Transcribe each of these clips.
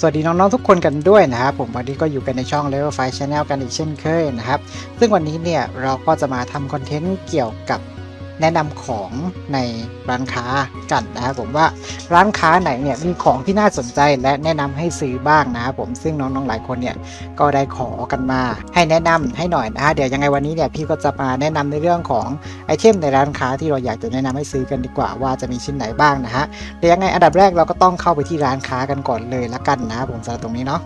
สวัสดีน้องๆทุกคนกันด้วยนะครับผมวันนี้ก็อยู่กันในช่อง Level 5 Channel กันอีกเช่นเคยนะครับ ซึ่งวันนี้เนี่ยเราก็จะมาทำคอนเทนต์เกี่ยวกับ แนะนำของในร้านค้ากันนะครับผมว่าร้านค้าไหนเนี่ยมีของที่น่าสนใจและแนะนำให้ซื้อบ้างนะครับผมซึ่งน้องๆหลายคนเนี่ยก็ได้ขอกันมา ให้แนะนำให้หน่อยนะฮะเดี๋ยวยังไงวันนี้เนี่ยพี่ก็จะมาแนะนำในเรื่องของไอเทมในร้านค้าที่เราอยากจะแนะนำให้ซื้อกันดีกว่าว่าจะมีชิ้นไหนบ้างนะฮะเดี๋ยวยังไงอันดับแรกเราก็ต้องเข้าไปที่ร้านค้ากันก่อนเลยละกันนะผมสำหรับตรงนี้เนาะ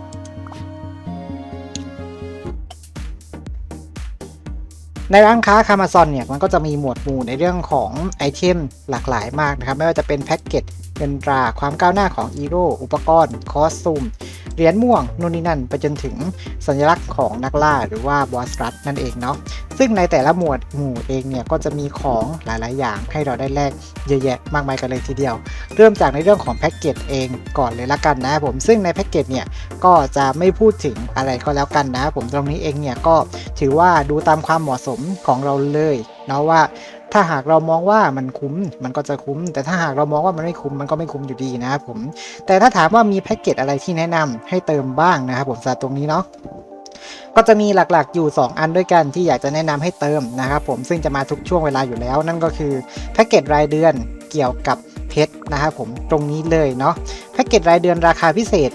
ในร้านค้าคามาซอนเนี่ยมันก็จะมีหมวดหมู่ในเรื่องของไอเทมหลากหลายมากนะครับ ไม่ว่าจะเป็นแพ็กเกจเงินตราความก้าวหน้าของอีโร่อุปกรณ์ คอสตูม เหรียญม่วงนู่นนี่นั่นไปจนถึงสัญลักษณ์ของนักล่าหรือว่าบอสรัตนั่นเองเนาะซึ่งในแต่ละหมวดหมู่เองเนี่ยก็จะมีของหลาย ๆ อย่างให้เราได้แลกเยอะแยะมากมายกันเลยทีเดียว เริ่มจากในเรื่องของแพ็กเกจเองก่อนเลยละกันนะผมซึ่งในแพ็กเกจเนี่ยก็จะไม่พูดถึงอะไรก็แล้วกันนะ ผมตรงนี้เองเนี่ยก็ถือว่าดูตามความเหมาะสมของเราเลยเนาะว่า ถ้าหากเรามองว่ามันคุ้มมันก็จะคุ้ม แต่ถ้าหากเรามองว่ามันไม่คุ้มมันก็ไม่คุ้มอยู่ดีนะครับผมแต่ถ้าถามว่ามีแพ็กเกจอะไรที่แนะนำให้เติมบ้างนะครับผมสำหรับตรงนี้เนาะก็จะมีหลักๆอยู่ 2 อันด้วยกันที่อยากจะแนะนำให้เติมนะครับผมซึ่งจะมาทุกช่วงเวลาอยู่แล้ว นั่นก็คือแพ็กเกจรายเดือนเกี่ยวกับเพชรนะครับผมตรงนี้เลยเนาะแพ็กเกจรายเดือนราคาพิเศษ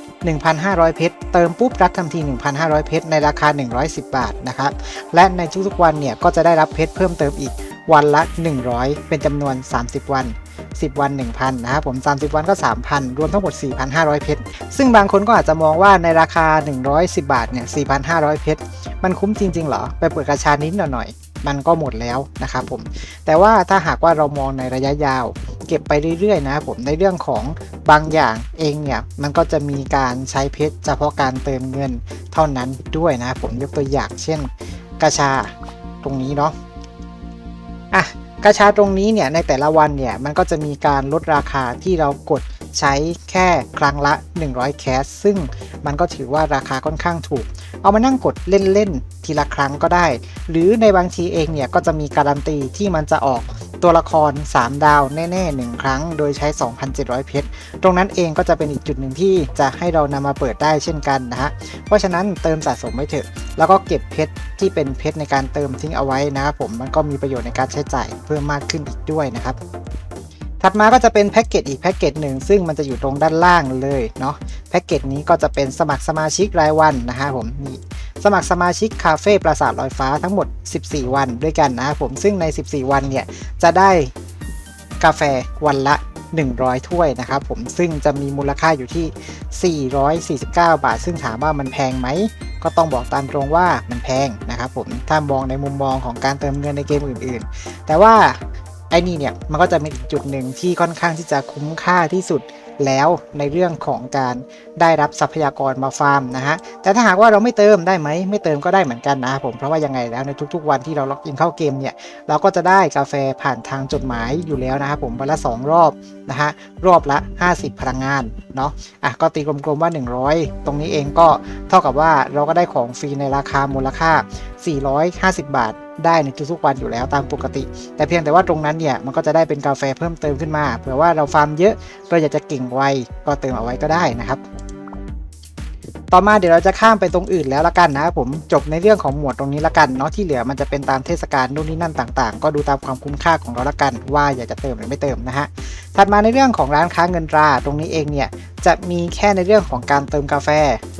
1,500 เพชรเติมปุ๊บรับทันที 1,500 เพชรในราคา 110 บาทนะครับและในทุกๆวันเนี่ยก็จะได้รับเพชรเพิ่มเติมอีก วันละ 100 เป็นจำนวน 30 วัน 10 วัน 1,000 นะครับผม 30 วันก็ 3,000 รวมทั้งหมด 4,500 เพชร ซึ่งบางคนก็อาจจะมองว่าในราคา 110 บาท เนี่ย 4,500 เพชร มันคุ้มจริง ๆ เหรอ ไปเปิดกระชานิดหน่อยๆมันก็หมดแล้วนะครับผม แต่ว่าถ้าหากว่าเรามองในระยะยาว เก็บไปเรื่อยๆนะครับผมในเรื่องของบางอย่างเองเนี่ยมันก็จะมีการใช้เพชรเฉพาะการเติมเงินเท่านั้นด้วยนะครับผมยกตัวอย่างเช่นกระชาตรงนี้เนาะ อะกระชาตรงนี้เนี่ยในแต่ละวันเนี่ยมันก็จะมีการลดราคาที่เรากดใช้แค่ครั้งละ 100 แคส ซึ่งมันก็ถือว่าราคาค่อนข้างถูก เอามานั่งกดเล่น ๆ ทีละครั้งก็ได้ หรือในบางทีเองเนี่ยก็จะมีการันตีที่มันจะออก ตัวละคร 3 ดาวแน่ๆ 1 ครั้ง โดยใช้ 2,700 เพชร ตรงนั้นเองก็จะเป็นอีกจุดหนึ่งที่จะให้เรานำมาเปิดได้เช่นกันนะฮะ เพราะฉะนั้นเติมสะสมไว้เถอะ แล้วก็เก็บเพชรที่เป็นเพชรในการเติมทิ้งเอาไว้นะครับผม มันก็มีประโยชน์ในการใช้จ่ายเพิ่มมากขึ้นอีกด้วยนะครับ ถัดมาก็จะเป็นแพ็กเกจอีกแพ็กเกจหนึ่งซึ่งมันจะอยู่ตรงด้านล่างเลยเนาะแพ็กเกจนี้ก็จะเป็นสมัครสมาชิกรายวันนะฮะผมนี่สมัครสมาชิกคาเฟ่ปราสาทลอยฟ้าทั้งหมด 14 วันด้วยกันนะผมซึ่งใน 14 วันเนี่ยจะได้กาแฟวันละ 100 ถ้วยนะครับผมซึ่งจะมีมูลค่าอยู่ที่ 449 บาท ซึ่งถามว่ามันแพงไหมก็ต้องบอกตามตรงว่ามันแพงนะครับผมถ้ามองในมุมมองของการเติมเงินในเกมอื่น ๆ แต่ว่า ไอ้นี่เนี่ยมันก็จะมีอีกจุดหนึ่งที่ค่อนข้างที่จะคุ้มค่าที่สุดแล้วในเรื่องของการได้รับทรัพยากรมาฟาร์มนะฮะ แต่ถ้าหากว่าเราไม่เติมได้ไหม ไม่เติมก็ได้เหมือนกันนะผม เพราะว่ายังไงแล้วในทุกๆวันที่เราล็อกอินเข้าเกมเนี่ย เราก็จะได้กาแฟผ่านทางจดหมายอยู่แล้วนะครับผมวันละ 2 รอบนะฮะ รอบละ 50 พลังงานเนาะ อะก็ตีกลมๆว่า 100 ตรงนี้เองก็เท่ากับว่าเราก็ได้ของฟรีในราคามูลค่า 450 บาท ได้ในทุกๆวันอยู่แล้วตามปกติ แต่เพียงแต่ว่าตรงนั้นเนี่ยมันก็จะได้เป็นกาแฟเพิ่มเติมขึ้นมาเผื่อว่าเราฟาร์มเยอะเราอยากจะเก่งไวก็เติมเอาไว้ก็ได้นะครับ ต่อมาเดี๋ยวเราจะข้ามไปตรงอื่นแล้วละกันนะครับผมจบในเรื่องของหมวดตรงนี้ละกันเนาะที่เหลือมันจะเป็นตามเทศกาลนู่นนี่นั่นต่างๆ ก็ดูตามความคุ้มค่าของเราละกัน ว่าอยากจะเติมหรือไม่เติมนะฮะถัดมาในเรื่องของร้านค้าเงินตราตรงนี้เองเนี่ยจะมีแค่ในเรื่องของการเติมกาแฟ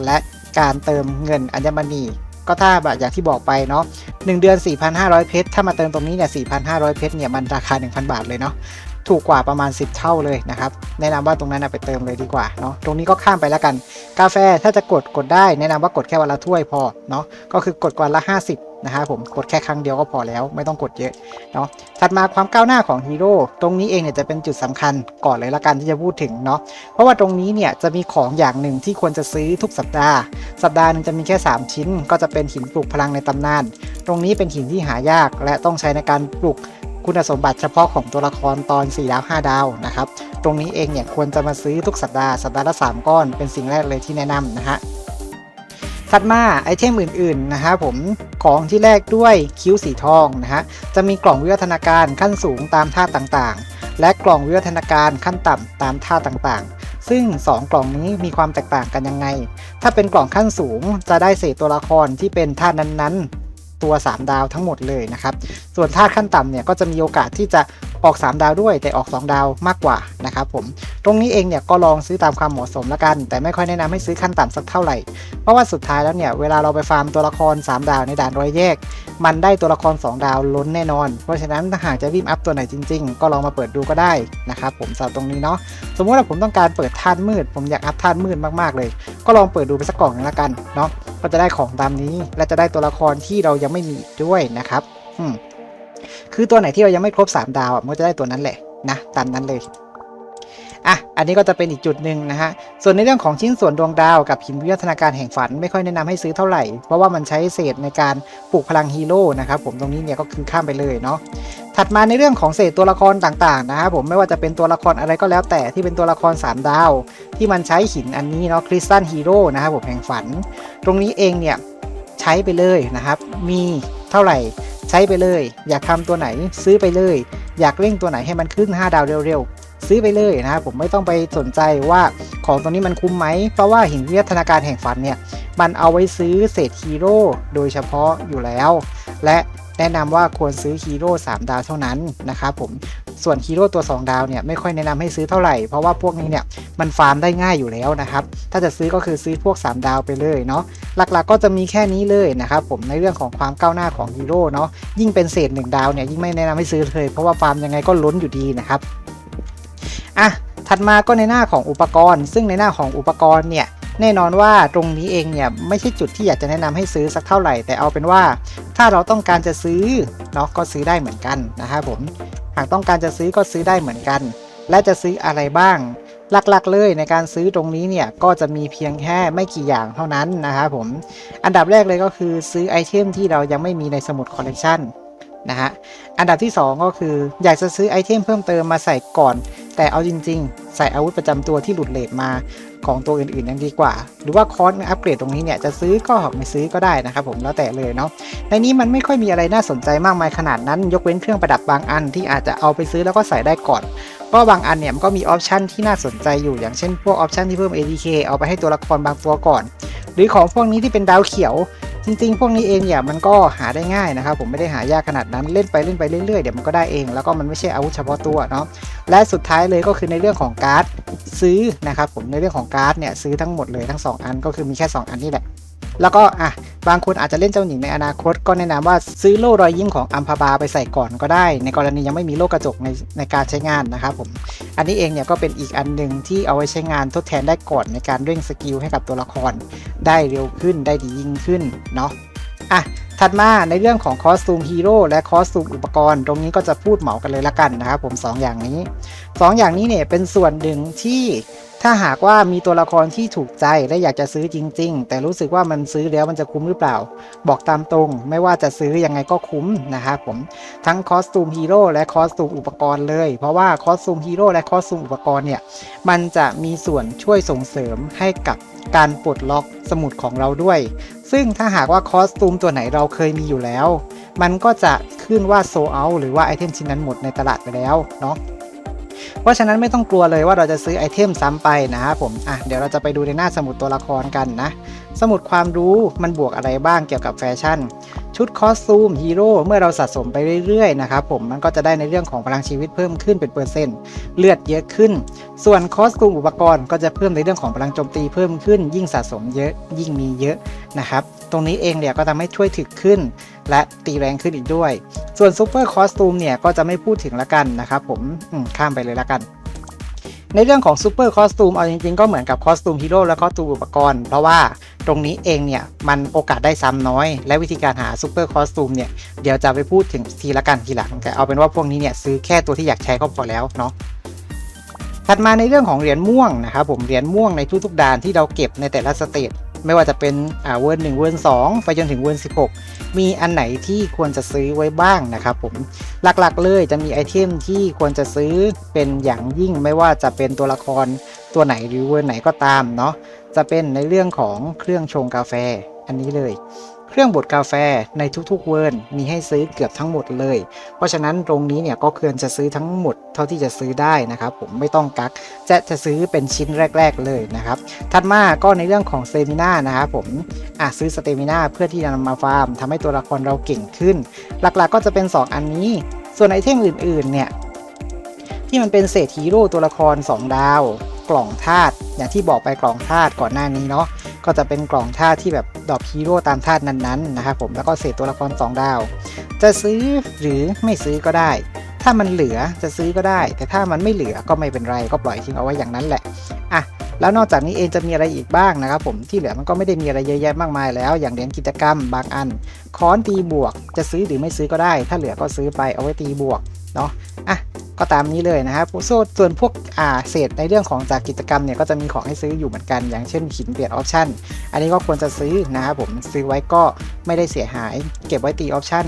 และการเติมเงินอัญมณี ก็ถ้าแบบอย่างที่บอกไปเนาะ1เดือน 4,500 เพชรถ้ามาเติมตรงนี้เนี่ย4,500 เพชรเนี่ยมันราคา 1,000 บาทเลยเนาะ ถูกกว่าประมาณ 10 เท่าเลยนะครับ แนะนำว่าตรงนั้นไปเติมเลยดีกว่าเนาะตรงนี้ก็ข้ามไปแล้วกัน กาแฟถ้าจะกดกดได้แนะนำว่ากดแค่วันละถ้วยพอเนาะก็คือกดวันละ 50นะครับผมกดแค่ครั้งเดียวก็พอแล้วไม่ต้องกดเยอะเนาะถัดมาความก้าวหน้าของฮีโร่ตรงนี้เองเนี่ยจะเป็นจุดสำคัญก่อนเลยละกันที่จะพูดถึงเนาะเพราะว่าตรงนี้เนี่ยจะมีของอย่างหนึ่งที่ควรจะซื้อทุกสัปดาห์ สัปดาห์หนึงจะมีแค่ 3 ชิ้น ก็จะเป็นหินปลุกพลังในตำนาน ตรงนี้เป็นหินที่หายากและต้องใช้ในการปลุก คุณสมบัติเฉพาะของตัวละครตอน 4 ดาว 5 ดาวนะครับ ตรงนี้เองเนี่ยควรจะมาซื้อทุกสัปดาห์ สัปดาห์ละ 3 ก้อน เป็นสิ่งแรกเลยที่แนะนำนะฮะถัดมาไอเทมอื่นๆนะฮะผมของที่แรกด้วยคิ้วสีทองนะฮะจะมีกล่องวิวัฒนาการขั้นสูงตามท่าต่างๆ และกล่องวิวัฒนาการขั้นต่ำตามท่าต่างๆซึ่ง 2 กล่องนี้มีความแตกต่างกันยังไง ถ้าเป็นกล่องขั้นสูงจะได้เศษตัวละครที่เป็นธาตุนั้นๆ ตัว 3 ดาวทั้งหมดเลยนะครับ ส่วนธาตุขั้นต่ำเนี่ยก็จะมีโอกาสที่จะออก 3 ดาวด้วย แต่ออก 2 ดาวมากกว่านะครับผม ตรงนี้เองเนี่ยก็ลองซื้อตามความเหมาะสมละกัน แต่ไม่ค่อยแนะนำให้ซื้อขั้นต่ำสักเท่าไหร่ เพราะว่าสุดท้ายแล้วเนี่ยเวลาเราไปฟาร์มตัวละคร 3 ดาวในด่านรอยแยก มันได้ตัวละคร 2 ดาวล้นแน่นอน เพราะฉะนั้นถ้าหากจะรีบอัพตัวไหนจริง ๆ ก็ลองมาเปิดดูก็ได้นะครับผมสำหรับตรงนี้เนาะ สมมติว่าผมต้องการเปิดธาตุมืด ผมอยากอัพธาตุมืดมากๆเลย ก็ลองเปิดดูไปสักกล่องนึงละกันเนาะก็จะได้ของตามนี้และจะได้ตัวละครที่เรายังไม่มีด้วยนะครับอืมคือตัวไหนที่เรายังไม่ครบ 3 ดาวอะมันก็จะได้ตัวนั้นแหละนะตามนั้นเลยอะ อันนี้ก็จะเป็นอีกจุดหนึ่งนะฮะ ส่วนในเรื่องของชิ้นส่วนดวงดาวกับหินวิวัฒนาการแห่งฝันไม่ค่อยแนะนำให้ซื้อเท่าไหร่ เพราะว่ามันใช้เศษในการปลูกพลังฮีโร่นะครับผมตรงนี้เนี่ยก็คือข้ามไปเลยเนาะ ถัดมาในเรื่องของเศษตัวละครต่างๆนะครับผมไม่ว่าจะเป็นตัวละครอะไรก็แล้วแต่ที่เป็นตัวละคร 3 ดาว ที่มันใช้หินอันนี้เนาะคริสตัลฮีโร่นะครับผมแห่งฝัน ตรงนี้เองเนี่ยใช้ไปเลยนะครับ มีเท่าไหร่ใช้ไปเลย อยากทำตัวไหนซื้อไปเลย อยากเร่งตัวไหนให้มันขึ้น 5 ดาวเร็วๆ ซื้อไปเลยนะครับผมไม่ต้องไปสนใจว่าของตัวนี้มันคุ้มไหม เพราะว่าหินวิทยาการแห่งฝันเนี่ยมันเอาไว้ซื้อเศษฮีโร่โดยเฉพาะอยู่แล้ว และ แนะนำว่าควรซื้อฮีโร่3ดาวเท่านั้นนะครับผมส่วนฮีโร่ตัว 2 ดาวเนี่ยไม่ค่อยแนะนำให้ซื้อเท่าไหร่เพราะว่าพวกนี้เนี่ยมันฟาร์มได้ง่ายอยู่แล้วนะครับถ้าจะซื้อก็คือซื้อพวก 3 ดาวไปเลยเนาะหลักๆก็จะมีแค่นี้เลยนะครับผมในเรื่องของความก้าวหน้าของฮีโร่เนาะยิ่งเป็นเศษ 1 ดาวเนี่ยยิ่งไม่แนะนำให้ซื้อเลยเพราะว่าฟาร์มยังไงก็ล้นอยู่ดีนะครับอะถัดมาก็ในหน้าของอุปกรณ์ ซึ่งในหน้าของอุปกรณ์เนี่ย แน่นอนว่าตรงนี้เองเนี่ยไม่ใช่จุดที่อยากจะแนะนำให้ซื้อสักเท่าไหร่ แต่เอาเป็นว่า ถ้าเราต้องการจะซื้อเนาะก็ซื้อได้เหมือนกันนะครับผมหากต้องการจะซื้อก็ซื้อได้เหมือนกัน และจะซื้ออะไรบ้าง หลักๆเลยในการซื้อตรงนี้เนี่ยก็จะมีเพียงแค่ไม่กี่อย่างเท่านั้นนะครับผมอันดับแรกเลยก็คือซื้อไอเทมที่เรายังไม่มีในสมุดคอลเลกชันนะฮะอันดับที่ 2 ก็คืออยากจะซื้อไอเทมเพิ่มเติมมาใส่ก่อน แต่เอาจริง ๆ ใส่อาวุธประจำตัวที่หลุดเลทมา ของตัวอื่นๆยังดีกว่า หรือว่าคอร์สอัปเกรดตรงนี้เนี่ยจะซื้อก็ไม่ซื้อก็ได้นะครับผมแล้วแต่เลยเนาะในนี้มันไม่ค่อยมีอะไรน่าสนใจมากมายขนาดนั้น ยกเว้นเครื่องประดับบางอันที่อาจจะเอาไปซื้อแล้วก็ใส่ได้ก่อนเพราะบางอันเนี่ยมันก็มีออปชันที่น่าสนใจอยู่อย่างเช่นพวกออปชันที่เพิ่ม ADK เอาไปให้ตัวละครบางตัวก่อน หรือของพวกนี้ที่เป็นดาวเขียว จริงๆ พวกนี้เองเนี่ยมันก็หาได้ง่ายนะครับ ผมไม่ได้หายากขนาดนั้นเล่นไปเล่นไปเรื่อยๆเดี๋ยวมันก็ได้เอง แล้วก็มันไม่ใช่อาวุธเฉพาะตัวเนาะและสุดท้ายเลยก็คือในเรื่องของการ์ดซื้อนะครับผมในเรื่องของการ์ดเนี่ยซื้อทั้งหมดเลยทั้ง 2 อันก็คือมีแค่ 2 อันนี่แหละ แล้วก็อะบางคนอาจจะเล่นเจ้าหญิงในอนาคต ก็แนะนำว่าซื้อโล่รอยยิ้มของอัมพาบาไปใส่ก่อนก็ได้ ในกรณียังไม่มีโล่กระจกในในการใช้งานนะครับผม อันนี้เองเนี่ยก็เป็นอีกอันหนึ่งที่เอาไว้ใช้งานทดแทนได้ก่อนในการเร่งสกิลให้กับตัวละคร ได้เร็วขึ้นได้ดียิ่งขึ้นเนาะอะถัดมาในเรื่องของคอสตูมฮีโร่และคอสตูมอุปกรณ์ ตรงนี้ก็จะพูดเหมากันเลยละกันนะครับผม 2 อย่างนี้ 2 อย่างนี้เนี่ยเป็นส่วนหนึ่งที่ ถ้าหากว่ามีตัวละครที่ถูกใจและอยากจะซื้อจริง ๆ แต่รู้สึกว่ามันซื้อแล้วมันจะคุ้มหรือเปล่า บอกตามตรง ไม่ว่าจะซื้อยังไงก็คุ้มนะครับผมทั้งคอสตูมฮีโร่และคอสตูมอุปกรณ์เลย เพราะว่าคอสตูมฮีโร่และคอสตูมอุปกรณ์เนี่ยมันจะมีส่วนช่วยส่งเสริมให้กับการปลดล็อกสมุดของเราด้วย ซึ่งถ้าหากว่าคอสตูมตัวไหนเราเคยมีอยู่แล้ว มันก็จะขึ้นว่าโซเอาหรือว่าไอเทมชิ้นนั้นหมดในตลาดไปแล้วเนาะ เพราะฉะนั้นไม่ต้องกลัวเลยว่าเราจะซื้อไอเทมซ้ำไปนะครับผมอะเดี๋ยวเราจะไปดูในหน้าสมุดตัวละครกันนะ สมุดความรู้มันบวกอะไรบ้างเกี่ยวกับแฟชั่น ชุดคอสตูมฮีโร่เมื่อเราสะสมไปเรื่อยๆนะครับผมมันก็จะได้ในเรื่องของพลังชีวิตเพิ่มขึ้นเป็นเปอร์เซ็นต์เลือดเยอะขึ้น ส่วนคอสตูมอุปกรณ์ก็จะเพิ่มในเรื่องของพลังโจมตีเพิ่มขึ้น ยิ่งสะสมเยอะยิ่งมีเยอะนะครับ ตรงนี้เองเนี่ยก็ทำให้ช่วยถึกขึ้น และตีแรงขึ้นอีกด้วย ส่วนซูเปอร์คอสตูมเนี่ยก็จะไม่พูดถึงละกันนะครับผมมข้ามไปเลยละกันในเรื่องของซูเปอร์คอสตูมเอาจริงๆ ก็เหมือนกับคอสตูมฮีโร่และคอสตูมอุปกรณ์ เพราะว่าตรงนี้เองเนี่ย มันโอกาสได้ซ้ำน้อย และวิธีการหาซูเปอร์คอสตูมเนี่ย เดี๋ยวจะไปพูดถึงทีละกันทีหลัง แต่เอาเป็นว่าพวกนี้เนี่ย ซื้อแค่ตัวที่อยากใช้ก็พอแล้วเนาะถัดมาในเรื่องของเหรียญม่วงนะครับผมเหรียญม่วงในทุกๆด่านที่เราเก็บในแต่ละสเตจ ไม่ว่าจะเป็นอ่าเวิร์นหนึ่งเวิร์นสองไปจนถึงเวิร์นสิบหกมีอันไหนที่ควรจะซื้อไว้บ้างนะครับผมหลักๆเลยจะมีไอเทมที่ควรจะซื้อเป็นอย่างยิ่งไม่ว่าจะเป็นตัวละครตัวไหนหรือเวอร์ไหนก็ตามเนาะจะเป็นในเรื่องของเครื่องชงกาแฟอันนี้เลย เครื่องบดกาแฟในทุกๆเวิร์นมีให้ซื้อเกือบทั้งหมดเลย เพราะฉะนั้นตรงนี้เนี่ยก็ควรจะซื้อทั้งหมดเท่าที่จะซื้อได้นะครับผมไม่ต้องกักจะจะซื้อเป็นชิ้นแรก ๆเลยนะครับถัดมาก็ในเรื่องของสเตมิน่านะครับผมอะซื้อสเตมิน่าเพื่อที่จะนำมาฟาร์มทำให้ตัวละครเราเก่งขึ้น หลักๆก็จะเป็น 2 อันนี้ ส่วนไอเทมอื่นๆเนี่ยที่มันเป็นเศษฮีโร่ตัวละคร 2 ดาว กล่องธาตุอย่างที่บอกไปกล่องธาตุก่อนหน้านี้เนาะ ก็จะเป็นกล่องธาตุที่แบบดอกฮีโร่ตามธาตุนั้นๆนะครับผมแล้วก็เศษตัวละคร2ดาว จะซื้อหรือไม่ซื้อก็ได้ ถ้ามันเหลือจะซื้อก็ได้ แต่ถ้ามันไม่เหลือก็ไม่เป็นไรก็ปล่อยทิ้งเอาไว้อย่างนั้นแหละอะแล้วนอกจากนี้เองจะมีอะไรอีกบ้างนะครับผมที่เหลือมันก็ไม่ได้มีอะไรเยอะแยะมากมายแล้ว อย่างเหรียญกิจกรรมบางอัน ค้อนตีบวกจะซื้อหรือไม่ซื้อก็ได้ ถ้าเหลือก็ซื้อไปเอาไว้ตีบวกเนาะอะ ก็ตามนี้เลยนะครับส่วนพวกอ่าเศษในเรื่องของจากกิจกรรมเนี่ยก็จะมีของให้ซื้ออยู่เหมือนกัน อย่างเช่นหินเปลี่ยนออปชั่นอันนี้ก็ควรจะซื้อนะครับผมซื้อไว้ก็ไม่ได้เสียหาย เก็บไว้ตีออปชั่น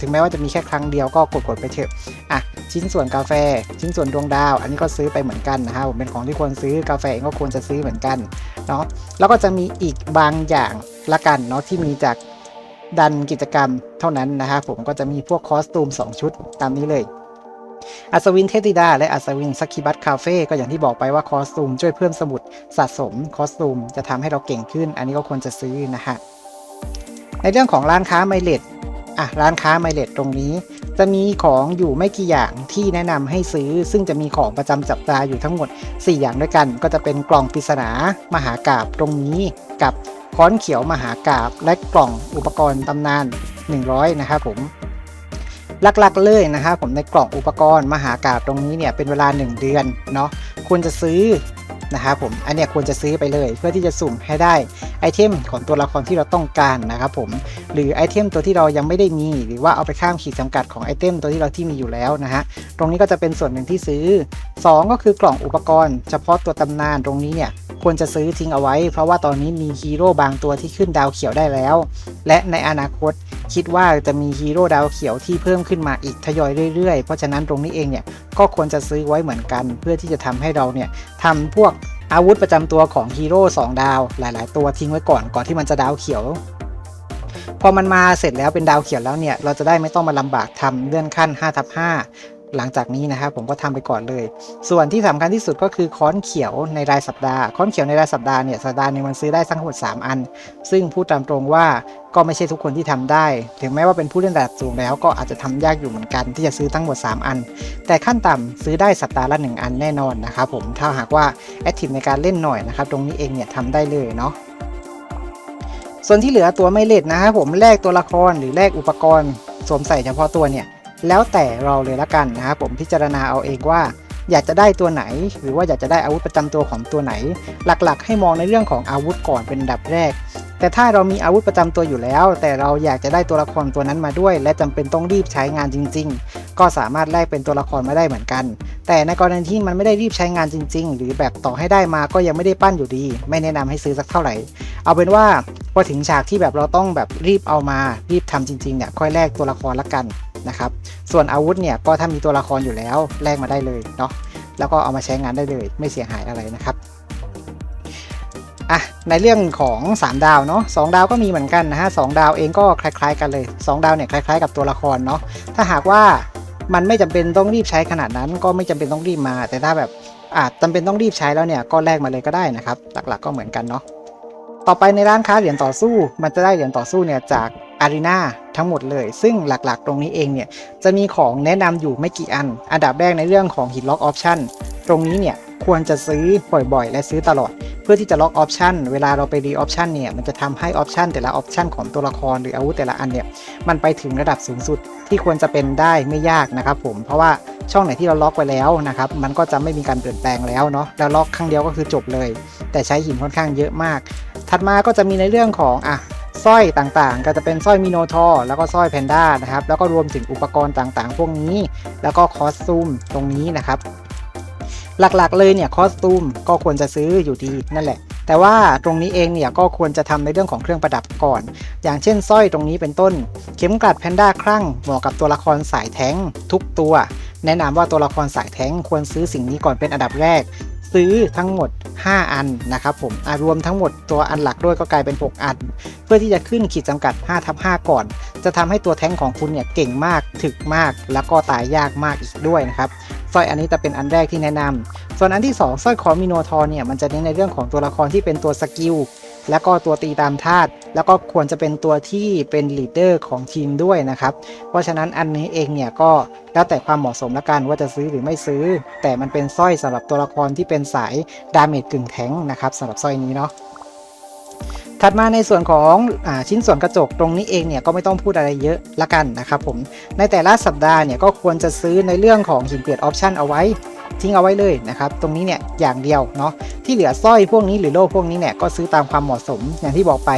ถึงแม้ว่าจะมีแค่ครั้งเดียวก็กดๆไปเถอะอะชิ้นส่วนกาแฟ ชิ้นส่วนดวงดาว อันนี้ก็ซื้อไปเหมือนกันนะครับผมเป็นของที่ควรซื้อกาแฟเองก็ควรจะซื้อเหมือนกันเนาะแล้วก็จะมีอีกบางอย่างละกันเนาะที่มีจากดันกิจกรรมเท่านั้นนะครับผมก็จะมีพวกคอสตูม 2 ชุดตามนี้เลย อัศวินเทติดา และอัศวินซักคิบัตคาเฟ่ก็อย่างที่บอกไปว่าคอสตูมช่วยเพิ่มสมุดสะสมคอสตูมจะทำให้เราเก่งขึ้น อันนี้ก็ควรจะซื้อนะฮะในเรื่องของร้านค้าไมเลดอะร้านค้าไมเลดตรงนี้ จะมีของอยู่ไม่กี่อย่างที่แนะนำให้ซื้อ ซึ่งจะมีของประจำจับตาอยู่ทั้งหมด 4 อย่างด้วยกัน ก็จะเป็นกล่องปริศนามหากาบตรงนี้กับค้อนเขียวมหากาบและกล่องอุปกรณ์ตำนาน 100 นะครับผม หลักๆเลยนะครับผมในกล่องอุปกรณ์มหากาบตรงนี้เนี่ยเป็นเวลา 1 เดือนเนาะควรจะซื้อนะครับผมอันเนี้ยควรจะซื้อไปเลย เพื่อที่จะสุ่มให้ได้ไอเทมของตัวละครที่เราต้องการนะครับผมหรือไอเทมตัวที่เรายังไม่ได้มี หรือว่าเอาไปข้ามขีดจำกัดของไอเทมตัวที่เราที่มีอยู่แล้วนะฮะตรงนี้ก็จะเป็นส่วนหนึ่งที่ซื้อ 2 ก็คือกล่องอุปกรณ์ เฉพาะตัวตำนานตรงนี้เนี่ยควรจะซื้อทิ้งเอาไว้ เพราะว่าตอนนี้มีฮีโร่บางตัวที่ขึ้นดาวเขียวได้แล้ว และในอนาคต คิดว่าจะมีฮีโร่ดาวเขียวที่เพิ่มขึ้นมาอีกทยอยเรื่อยๆ เพราะฉะนั้นตรงนี้เองเนี่ยก็ควรจะซื้อไว้เหมือนกัน เพื่อที่จะทำให้เราเนี่ยทำพวกอาวุธประจำตัวของฮีโร่2ดาวหลาย ๆ ตัวทิ้งไว้ก่อนก่อนที่มันจะดาวเขียว พอมันมาเสร็จแล้วเป็นดาวเขียวแล้วเนี่ยเราจะได้ไม่ต้องมาลำบากทำเลื่อนขั้น5ทับ5 หลังจากนี้นะครับผมก็ทำไปก่อนเลย ส่วนที่สำคัญที่สุดก็คือค้อนเขียวในรายสัปดาห์ ค้อนเขียวในรายสัปดาห์เนี่ยสัปดาห์หนึงมันซื้อได้ทั้งหมด 3 อัน ซึ่งพูดตามตรงว่าก็ไม่ใช่ทุกคนที่ทำได้ ถึงแม้ว่าเป็นผู้เล่นระดับสูงแล้วก็อาจจะทำยากอยู่เหมือนกัน ที่จะซื้อทั้งหมด 3 อัน แต่ขั้นต่ำซื้อได้สัปดาห์ละ 1 อันแน่นอนนะครับผมถ้าหากว่าแอคทีฟในการเล่นหน่อยนะครับตรงนี้เองเนี่ยทำได้เลยเนาะส่วนที่เหลือตัวไม่เล็ดนะครับผมแลกตัวละครหรือแลกอุปกรณ์สวมใส่เฉพาะตัวเนี่ย แล้วแต่เราเลยละกันนะครับผมพิจารณาเอาเองว่า อยากจะได้ตัวไหน หรือว่าอยากจะได้อาวุธประจำตัวของตัวไหน หลักๆ ให้มองในเรื่องของอาวุธก่อนเป็นดับแรก แต่ถ้าเรามีอาวุธประจำตัวอยู่แล้ว แต่เราอยากจะได้ตัวละครตัวนั้นมาด้วย และจำเป็นต้องรีบใช้งานจริง ๆ ก็สามารถแลกเป็นตัวละครมาได้เหมือนกัน แต่ในกรณีที่มันไม่ได้รีบใช้งานจริง ๆ หรือแบบต่อให้ได้มาก็ยังไม่ได้ปั้นอยู่ดี ไม่แนะนำให้ซื้อสักเท่าไหร่ เอาเป็นว่าพอถึงฉากที่แบบเราต้องแบบรีบเอามารีบทำจริงๆเนี่ยค่อยแลกตัวละครละกัน นะครับส่วนอาวุธเนี่ยก็ถ้ามีตัวละครอยู่แล้วแลกมาได้เลยเนาะแล้วก็เอามาใช้งานได้เลยไม่เสียหายอะไรนะครับอะในเรื่องของ 3 ดาวเนาะสดาวก็มีเหมือนกันนะฮะสดาวเองก็คล้าย ๆ กันเลย 2 ดาวเนี่ยคล้าย ๆ กับตัวละครเนาะถ้าหากว่ามันไม่จำเป็นต้องรีบใช้ขนาดนั้น ก็ไม่จำเป็นต้องรีบมา แต่ถ้าแบบอาจจำเป็นต้องรีบใช้แล้วเนี่ยก็แลกมาเลยก็ได้นะครับ หลักๆก็เหมือนกันเนาะต่อไปในร้านค้าเหรียญต่อสู้ มันจะได้เหรียญต่อสู้เนี่ยจากอารีนา ทั้งหมดเลย ซึ่งหลักๆ ตรงนี้เองเนี่ยจะมีของแนะนำอยู่ไม่กี่อัน อันดับแรกในเรื่องของหินล็อกออปชั่นตรงนี้เนี่ยควรจะซื้อบ่อยๆ และซื้อตลอด เพื่อที่จะล็อกออปชันเวลาเราไปรีออปชันเนี่ยมันจะทำให้ออปชันแต่ละออปชันของตัวละครหรืออาวุธแต่ละอันเนี่ยมันไปถึงระดับสูงสุดที่ควรจะเป็นได้ไม่ยากนะครับผมเพราะว่าช่องไหนที่เราล็อกไว้แล้วนะครับมันก็จะไม่มีการเปลี่ยนแปลงแล้วเนาะแล้วล็อกครั้งเดียวก็คือจบเลย แต่ใช้หินค่อนข้างเยอะมาก ถัดมาก็จะมีในเรื่องของอะ สร้อยต่างๆ ก็จะเป็นสร้อยมิโนทอร์แล้วก็สร้อยแพนด้านะครับ แล้วก็รวมถึงอุปกรณ์ต่างๆ พวกนี้ แล้วก็คอสตูมตรงนี้นะครับ หลักๆเลยเนี่ยคอสตูมก็ควรจะซื้ออยู่ดีนั่นแหละ แต่ว่าตรงนี้เองเนี่ยก็ควรจะทำในเรื่องของเครื่องประดับก่อน อย่างเช่นสร้อยตรงนี้เป็นต้น เข็มกลัดแพนด้าครั่งเหมาะกับตัวละครสายแท้งทุกตัว แนะนำว่าตัวละครสายแท้งควรซื้อสิ่งนี้ก่อนเป็นอันดับแรก ซื้อทั้งหมด 5 อันนะครับผมอะรวมทั้งหมดตัวอันหลักด้วยก็กลายเป็น 6 อัน เพื่อที่จะขึ้นขีดจำกัด5ทับ5ก่อน จะทำให้ตัวแท้งของคุณเนี่ยเก่งมากถึกมาก แล้วก็ตายยากมากอีกด้วยนะครับสร้อยอันนี้จะเป็นอันแรกที่แนะนำส่วนอันที่ 2สร้อยคอมิโนทอร์เนี่ยมันจะเน้นในเรื่องของตัวละครที่เป็นตัวสกิล แล้วก็ตัวตีตามธาตุแล้วก็ควรจะเป็นตัวที่เป็นลีดเดอร์ของทีมด้วยนะครับ เพราะฉะนั้นอันนี้เองเนี่ยก็แล้วแต่ความเหมาะสมละกันว่าจะซื้อหรือไม่ซื้อ แต่มันเป็นสร้อยสำหรับตัวละครที่เป็นสายดาเมจกึ่งแทงนะครับสำหรับสร้อยนี้เนาะ ถัดมาในส่วนของอชิ้นส่วนกระจกตรงนี้เองเนี่ยก็ไม่ต้องพูดอะไรเยอะละกันนะครับผม ในแต่ละสัปดาห์เนี่ยก็ควรจะซื้อในเรื่องของหินเกรดออปชันเอาไว้ทิ้งเอาไว้เลยนะครับตรงนี้เนี่ยอย่างเดียวเนาะที่เหลือสร้อยพวกนี้หรือโล่พวกนี้เนี่ยก็ซื้อตามความเหมาะสมอย่างที่บอกไป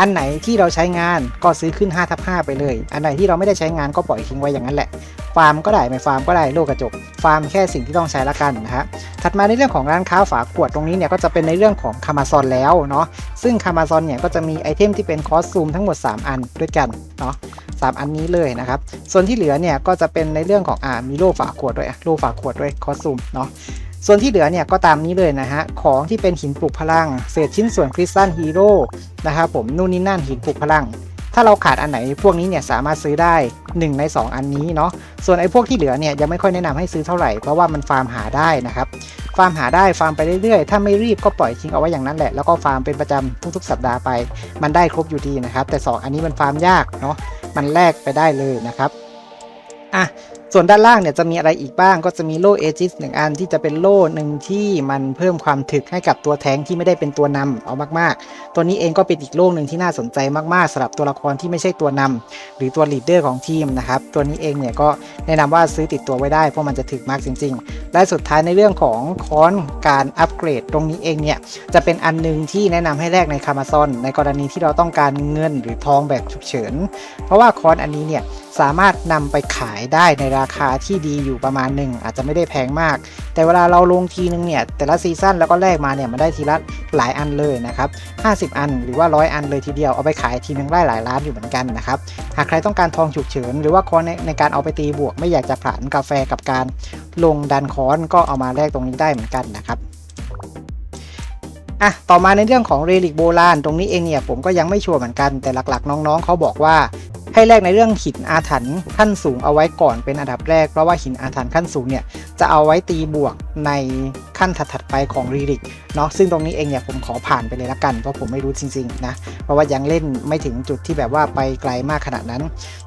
อันไหนที่เราใช้งานก็ซื้อขึ้น5ทับ5ไปเลย อันไหนที่เราไม่ได้ใช้งานก็ปล่อยทิ้งไว้อย่างนั้นแหละ ฟาร์มก็ได้ไม่ฟาร์มก็ได้โลกกระจก ฟาร์มแค่สิ่งที่ต้องใช้ละกันนะฮะ ถัดมาในเรื่องของร้านค้าฝาขวดตรงนี้เนี่ยก็จะเป็นในเรื่องของคามาซอนแล้วเนาะ ซึ่งคามาซอนเนี่ยก็จะมีไอเทมที่เป็นคอสตูมทั้งหมด 3 อันด้วยกันเนาะสามอันนี้เลยนะครับ ส่วนที่เหลือเนี่ยก็จะเป็นในเรื่องของอ่ามีโล่ฝาขวดด้วยโล่ฝาขวดด้วยคอสตูมเนาะ ส่วนที่เหลือเนี่ยก็ตามนี้เลยนะฮะ ของที่เป็นหินปลุกพลัง เศษชิ้นส่วนคริสตัลฮีโร่นะครับผมนู่นนี่นั่นหินปลุกพลัง ถ้าเราขาดอันไหนพวกนี้เนี่ยสามารถซื้อได้ 1 ใน 2 อันนี้เนาะ ส่วนไอ้พวกที่เหลือเนี่ยยังไม่ค่อยแนะนำให้ซื้อเท่าไหร่ เพราะว่ามันฟาร์มหาได้นะครับ ฟาร์มหาได้ฟาร์มไปเรื่อยๆ ถ้าไม่รีบก็ปล่อยทิ้งเอาไว้อย่างนั้นแหละ แล้วก็ฟาร์มเป็นประจำทุกๆ สัปดาห์ไป มันได้ครบอยู่ดีนะครับ แต่ 2 อันนี้มันฟาร์มยากเนาะ มันแลกไปได้เลยนะครับ อะ ส่วนด้านล่างเนี่ยจะมีอะไรอีกบ้างก็จะมีโล่เอจิสหนึ่งอันที่จะเป็นโล่หนึ่งที่มันเพิ่มความถึกให้กับตัวแท้งที่ไม่ได้เป็นตัวนำเอามากๆ ตัวนี้เองก็เป็นอีกโล่หนึ่งที่น่าสนใจมากๆสำหรับตัวละครที่ไม่ใช่ตัวนำหรือตัวลีดเดอร์ของทีมนะครับตัวนี้เองเนี่ยก็แนะนำว่าซื้อติดตัวไว้ได้เพราะมันจะถึกมากจริง ๆ และสุดท้ายในเรื่องของคอนการอัปเกรด ตรงนี้เองเนี่ยจะเป็นอันหนึงที่แนะนำให้แลกในคามาซอนในกรณีที่เราต้องการเงินหรือทองแบบฉุกเฉิน เพราะว่าคอนอันนี้เนี่ย สามารถนำไปขายได้ในราคาที่ดีอยู่ประมาณหนึ่งอาจจะไม่ได้แพงมาก แต่เวลาเราลงทีนึงเนี่ยแต่ละซีซั่นแล้วก็แลกมาเนี่ยมันได้ทีละหลายอันเลยนะครับ50 อันหรือว่า 100 อันเลยทีเดียวเอาไปขายทีนึงได้หลายล้านอยู่เหมือนกันนะครับหากใครต้องการทองฉุกเฉิน หรือว่าคอนในในการเอาไปตีบวก ไม่อยากจะผลานกาแฟกับการลงดันคอนก็เอามาแลกตรงนี้ได้เหมือนกันนะครับอะ ต่อมาในเรื่องของเรลิกโบราณ ตรงนี้เองเนี่ยผมก็ยังไม่ชัวร์เหมือนกัน แต่หลักๆ น้องๆ เขาบอกว่า ให้แลกในเรื่องหินอาถรรพ์ขั้นสูงเอาไว้ก่อนเป็นอันดับแรก เพราะว่าหินอาถรรพ์ขั้นสูงเนี่ยจะเอาไว้ตีบวกในขั้นถัดๆไปของรีริก เนาะซึ่งตรงนี้เองเนี่ยผมขอผ่านไปเลยละกันเพราะผมไม่รู้จริงๆนะเพราะว่ายังเล่นไม่ถึงจุดที่แบบว่าไปไกลมากขนาดนั้น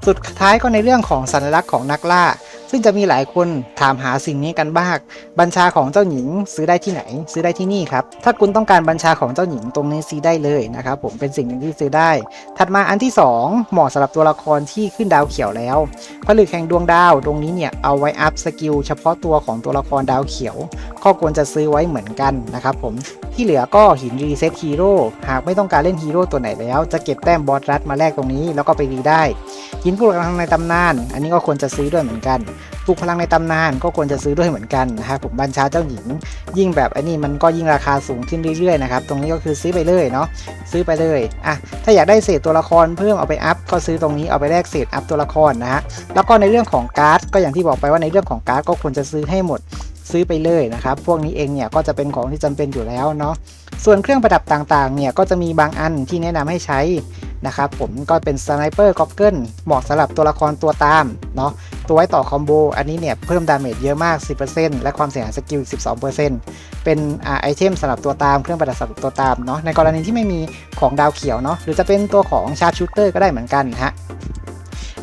สุดท้ายก็ในเรื่องของสัญลักษณ์ของนักล่า ซึ่งจะมีหลายคนถามหาสิ่งนี้กันบ้างบัญชาของเจ้าหญิงซื้อได้ที่ไหน ซื้อได้ที่นี่ครับถ้าคุณต้องการบัญชาของเจ้าหญิงตรงนี้ซื้อได้เลยนะครับผมเป็นสิ่งหนึ่งที่ซื้อได้ ถัดมาอันที่ 2 เหมาะสำหรับตัวละครที่ขึ้นดาวเขียวแล้วผลึกแห่งดวงดาวตรงนี้เนี่ยเอาไว้อัพสกิลเฉพาะตัวของตัวละครดาวเขียวก็ควรจะซื้อไว้เหมือนกันนะครับผมที่เหลือก็หินรีเซ็ตฮีโร่หากไม่ต้องการเล่นฮีโร่ตัวไหนแล้ว จะเก็บแต้มบอสรัดมาแลกตรงนี้แล้วก็ไปรีได้ หินปลุกพลังในตำนาน อันนี้ก็ควรจะซื้อด้วยเหมือนกันปลุกพลังในตำนานก็ควรจะซื้อด้วยเหมือนกันนะครับผมบัญชาเจ้าหญิง ยิ่งแบบอันนี้มันก็ยิ่งราคาสูงขึ้นเรื่อยๆนะครับตรงนี้ก็คือซื้อไปเลยเนาะซื้อไปเลยอะถ้าอยากได้เศษตัวละครเพิ่มเอาไปอัพก็ซื้อตรงนี้เอาไปแลกเศษอัพตัวละครนะฮะแล้วก็ในเรื่องของการ์ดก็อย่างที่บอกไปว่าในเรื่องของการ์ดก็ควรจะซื้อให้หมด ซื้อไปเลยนะครับ พวกนี้เองเนี่ยก็จะเป็นของที่จำเป็นอยู่แล้วเนาะ ส่วนเครื่องประดับต่างๆ เนี่ยก็จะมีบางอันที่แนะนำให้ใช้นะครับผมก็เป็นสไนเปอร์ก็อกเกิลเหมาะสำหรับตัวละครตัวตามเนาะตัวไว้ต่อคอมโบอันนี้เนี่ยเพิ่มดาเมจเยอะมาก 10%และความเสียหายสกิล 12%เป็นอไอเทมสำหรับตัวตามเครื่องประดับสำหรับตัวตามเนาะในกรณีที่ไม่มีของดาวเขียวเนาะหรือจะเป็นตัวของชาร์ปชูเตอร์ก็ได้เหมือนกันฮะ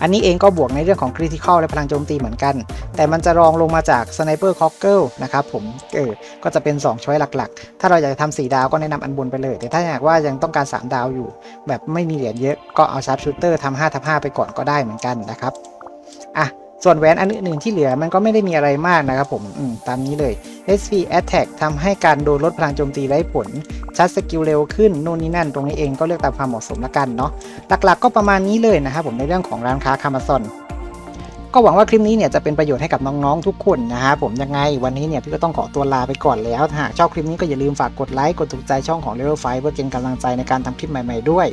อันนี้เองก็บวกในเรื่องของคริติคอลและพลังโจมตีเหมือนกัน แต่มันจะรองลงมาจากสไนเปอร์คอกเกิลนะครับผมเออก็จะเป็น 2ช้อยหลักๆ ถ้าเราอยากจะทำ4ดาวก็แนะนำอันบนไปเลย แต่ถ้าอยากว่ายังต้องการ 3 ดาวอยู่ แบบไม่มีเหรียญเยอะก็เอาชาร์ปชูเตอร์ทำ5ทับ5ไปก่อนก็ได้เหมือนกันนะครับอะ ส่วนแหวนอันอื่นๆที่เหลือมันก็ไม่ได้มีอะไรมากนะครับผมมตามนี้เลย SP Attack ทำให้การโดนลดพลังโจมตีได้ผล ชัดสกิลเร็วขึ้นนู่นนี่นั่นตรงนี้เองก็เลือกตามความเหมาะสมละกันเนาะหลักๆ ก็ประมาณนี้เลยนะครับผมในเรื่องของร้านค้าคามาซอนก็หวังว่าคลิปนี้เนี่ยจะเป็นประโยชน์ให้กับน้องๆทุกคนนะครับผมยังไงวันนี้เนี่ยพี่ก็ต้องขอตัวลาไปก่อนแล้วถ้าหากชอบคลิปนี้ก็อย่าลืมฝากกดไลค์กดถูกใจช่องของ Level 5เพื่อเป็นกำลังใจในการทำคลิปใหม่ ๆด้วย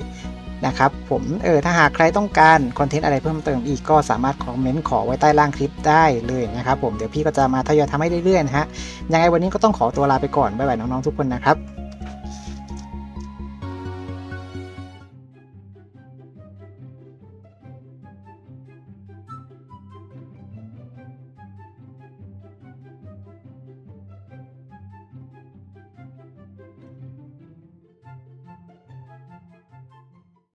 นะครับผมเออถ้าหากใครต้องการคอนเทนต์อะไรเพิ่มเติมอีกก็สามารถคอมเมนต์ขอไว้ใต้ล่างคลิปได้เลยนะครับผมเดี๋ยวพี่ก็จะมาทยอยทำให้เรื่อยๆนะฮะยังไงวันนี้ก็ต้องขอตัวลาไปก่อนบ๊ายบายน้องๆทุกคนนะครับ